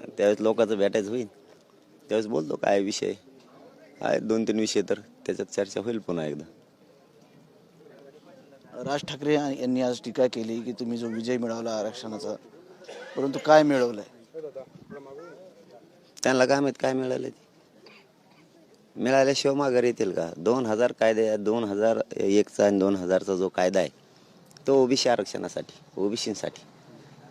त्यावेळेस लोकांचं भेटायचं होईल त्यावेळेस बोलतो काय विषय? आहेत दोन तीन विषय तर त्याच्यात चर्चा होईल पुन्हा एकदा. राज ठाकरे यांनी आज टीका केली की तुम्ही जो विजय मिळवला आरक्षणाचा परंतु काय मिळवलंय? त्यांना काय माहीत काय मिळालं ते? मिळाल्याशिवाय माघारी येतील का? दोन हजार कायदे दोन हजार एकचा आणि दोन हजारचा जो कायदा आहे तो ओबीसी आरक्षणासाठी ओबीसीसाठी.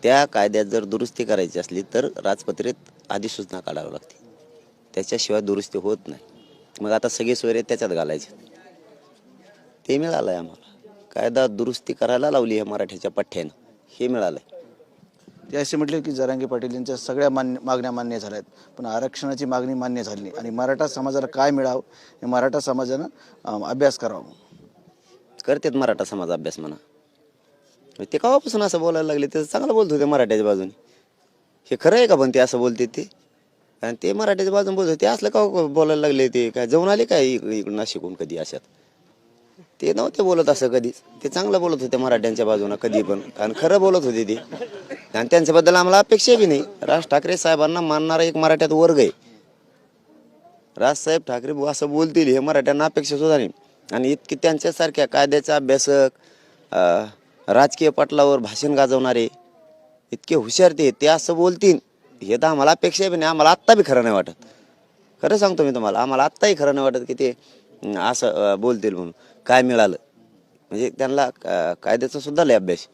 त्या कायद्यात जर दुरुस्ती करायची असली तर राजपत्रित अधिसूचना काढावी लागते. त्याच्याशिवाय दुरुस्ती होत नाही. मग आता सगळे सोयरे त्याच्यात घालायचे. ते मिळालं आहे आम्हाला. कायदा दुरुस्ती करायला लावली आहे मराठीच्या पठ्ठ्यानं. हे मिळालं आहे ते असे म्हटले की जरांगे पाटील यांच्या सगळ्या मान्य मागण्या मान्य झाल्या आहेत पण आरक्षणाची मागणी मान्य झाली नाही. आणि मराठा समाजाला काय मिळावं हे मराठा समाजानं अं, अभ्यास करावा करतात मराठा समाज अभ्यास म्हणा. ते केव्हापासून असं बोलायला लागले? ते चांगलं बोलत होते मराठ्याच्या बाजूने. हे खरं आहे का पण ते असं बोलते ते? आणि ते मराठ्याच्या बाजूने बोलत होते असलं का बोलायला लागले ते? काय जाऊन आले काय इकडून शिकून कधी अशात? ते नव्हते बोलत असं कधीच. ते चांगलं बोलत होते मराठ्यांच्या बाजूनं कधी पण. कारण खरं बोलत होते ते. आणि त्यांच्याबद्दल आम्हाला अपेक्षा बी नाही. राज ठाकरे साहेबांना मानणारा एक मराठ्यात वर्ग आहे. राजसाहेब ठाकरे असं बोलतील हे मराठ्यांना अपेक्षा सुद्धा नाही. आणि इतकी त्यांच्यासारख्या कायद्याचा अभ्यासक राजकीय पटलावर भाषण गाजवणारे. इतके हुशार ते ते असं बोलतील. हे तर आम्हाला अपेक्षा नाही आम्हाला आत्ता बी खरं नाही वाटत. खरं सांगतो मी तुम्हाला आम्हाला आत्ताही खरं नाही वाटत की ते असं बोलतील म्हणून. काय मिळालं? म्हणजे त्यांना कायद्याचा सुद्धा लय अभ्यास.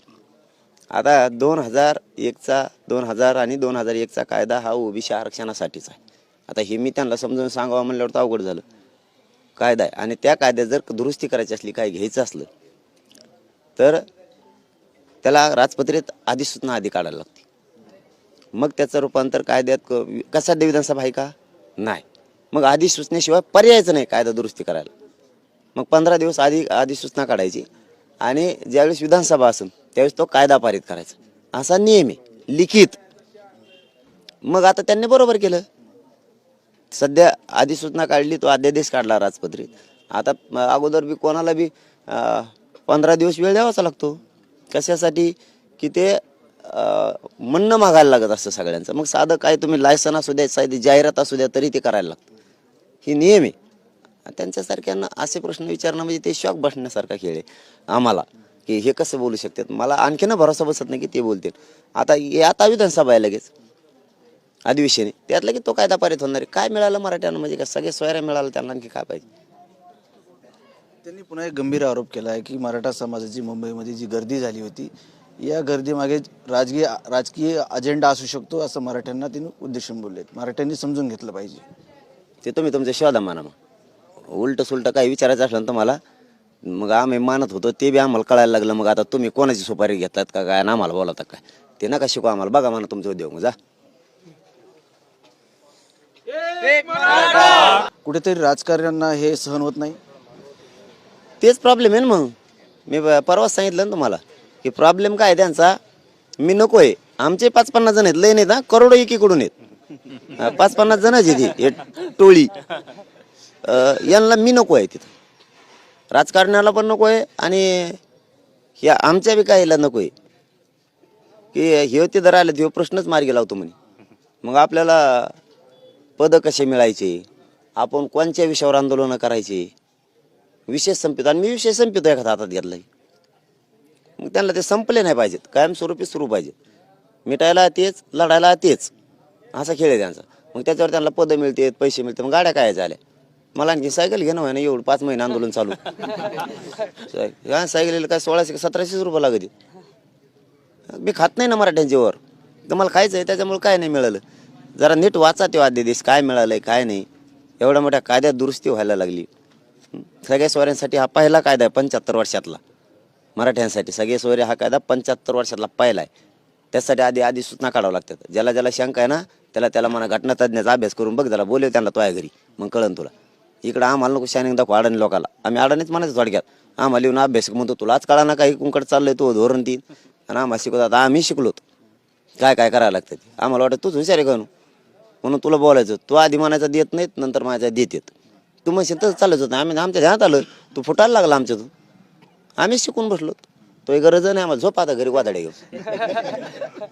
आता दोन हजार एकचा दोन हजार आणि दोन हजार एकचा कायदा हा ओबीसी आरक्षणासाठीच आहे. आता हे मी त्यांना समजून सांगावं म्हणल्यावर तर अवघड झालं. कायदा आहे. आणि त्या कायद्यात जर दुरुस्ती करायची असली काय घ्यायचं असलं तर त्याला राजपत्रित अधिसूचना आधी काढायला लागते. मग त्याचं रूपांतर कायद्यात क- कसा विधानसभा आहे का? नाही. मग अधिसूचनेशिवाय पर्यायच नाही कायदा दुरुस्ती करायला. मग पंधरा दिवस आधी अधिसूचना काढायची आणि ज्यावेळेस विधानसभा असेल त्यावेळेस तो कायदा पारित करायचा. असा नियम आहे लिखित. मग आता त्यांनी बरोबर केलं. सध्या अधिसूचना काढली तो अध्यादेश काढला राजपत्रित. आता अगोदर बी कोणाला बी पंधरा दिवस वेळ द्यावाचा लागतो. कशासाठी? की ते म्हणणं मागायला लागत असतं सगळ्यांचं. मग साधं काय तुम्ही लायसन असू द्या साधी जाहिरात असू द्या तरी ते करायला लागतं. ही नियम आहे. त्यांच्यासारख्यांना असे प्रश्न विचारणं म्हणजे ते शॉक बसण्यासारखा खेळ आहे. आम्हाला की हे कसं बोलू शकतात? मला आणखीन भरोसा बसत नाही की ते बोलतील. आता हे आता विधानसभा आहे लगेच. अधिवेशन आहे. त्यातलं की तो कायदा पारित होणार आहे. काय मिळालं मराठ्यांना? म्हणजे का सगळे सोयऱ्या मिळालं त्यांना आणखी काय पाहिजे? त्यांनी पुन्हा एक गंभीर आरोप केला आहे की मराठा समाजाची मुंबईमध्ये जी गर्दी झाली होती या गर्दीमागे राजकीय राजकीय अजेंडा असू शकतो असं मराठ्यांना त्यांनी उद्देशून बोलले मराठ्यांनी समजून घेतलं पाहिजे. ते तुम्ही तुमच्या शोधा माना मग. उलट सुलट काही विचारायचं असलं ना तर मला मग आम्ही मानत होतो ते बी आम्हाला कळायला लागलं मग आता तुम्ही कोणाची सुपारी घेतात का काय आणि आम्हाला बोलवतात काय? ते नका शिकू आम्हाला. बघा म्हणा तुमचं उद्योग मग जा. कुठेतरी राजकारण्यांना हे सहन होत नाही. तेच प्रॉब्लेम आहे ना मग. मी ब- परवाच सांगितलं ना तुम्हाला की प्रॉब्लेम काय आहे त्यांचा? मी नको आहे आमचे पाच पन्नास जण आहेत लय नाहीत हा. करोडो एकीकडून आहेत. पाच पन्नास जणच आहे ती हे टोळी. यांना मी नको आहे तिथं. राजकारण्याला पण नको आहे आणि ह्या आमच्या बी काहीला नको आहे की हे जर राहिलं ते प्रश्नच मार्गी लावतो म्हणे. मग आपल्याला पदं कसे मिळायचे? आपण कोणत्या विषयावर आंदोलनं करायचे? विषय संपित आणि मी विषय संपित एखादा हातात घेतलाय. मग त्यांना ते संपले नाही पाहिजेत. कायमस्वरूपी सुरू पाहिजे मिटायला तेच लढायला तेच. असा खेळ आहे त्यांचा. मग त्याच्यावर त्यांना पदं मिळते पैसे मिळते मग गाड्या काय झाल्या? मला आणखी सायकल घेणं व्हाय ना एवढं. पाच महिने आंदोलन चालू. साय- सायकलीला काय सोळाशे सतराशेच रुपये लागत मी खात नाही ना मराठ्यांच्या वर. तर मला खायचं आहे त्याच्यामुळे काय नाही मिळालं. जरा नीट वाचा ते अध्यादेश काय मिळालंय काय नाही. एवढ्या मोठ्या कायद्यात दुरुस्ती व्हायला लागली. सगळ्या सोयऱ्यांसाठी हा पहिला कायदा आहे पंच्याहत्तर वर्षातला. मराठ्यांसाठी सगळे सोयरे हा कायदा पंच्याहत्तर वर्षातला पहिला आहे. त्यासाठी आधी आधी सूचना काढावं लागतात. ज्याला ज्याला शंका आहे ना त्याला त्याला म्हणा घटनातज्ञाचा अभ्यास करून बघ त्याला बोलव त्यांना तो आहे घरी. मग कळन तुला. इकडं आम्हाला नको शायनिंग दाखव अडाणी लोकाला. आम्ही अडाणीच म्हणायचं थोडक्यात. आम्हाला येऊन अभ्यास म्हणतो तुला आज कळा ना काही कुंकड चाललंय तो धोरण तीन. आणि आम्हाला शिकवतात आम्ही शिकलोत काय काय करायला लागतं ते? आम्हाला वाटतं तूच हुशार आहे म्हणून? तुला बोलायचं तू आधी म्हणायचं देत नाहीत नंतर माझ्या येत. तू म्हणशील तसं चालत होतं. आम्ही आमच्या ध्यानात आलं. तू फुटायला लागला आमच्यातून आम्ही शिकून बसलो. तो गरज नाही आम्हाला. झोप आता घरी वादाडे घेऊ